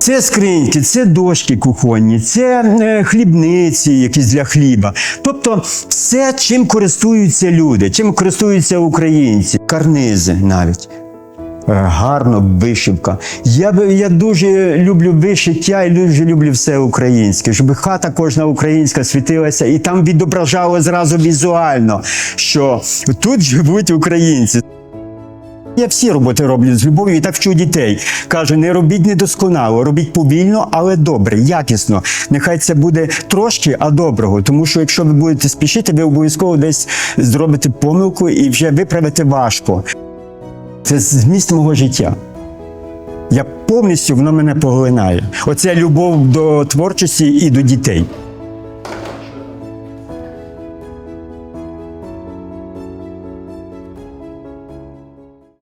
Це скриньки, це дошки кухонні, це е, хлібниці, якісь для хліба. Тобто все, чим користуються люди, чим користуються українці, карнизи навіть. Е, Гарно вишивка. Я, я дуже люблю вишиття і дуже люблю все українське, щоб хата кожна українська світилася, і там відображало зразу візуально, що тут живуть українці. Я всі роботи роблю з любов'ю і так вчу дітей. Кажу, не робіть недосконало, робіть повільно, але добре, якісно. Нехай це буде трошки, а доброго. Тому що якщо ви будете спішити, ви обов'язково десь зробите помилку і вже виправити важко. Це зміст мого життя. Я повністю воно мене поглинає. Оце любов до творчості і до дітей.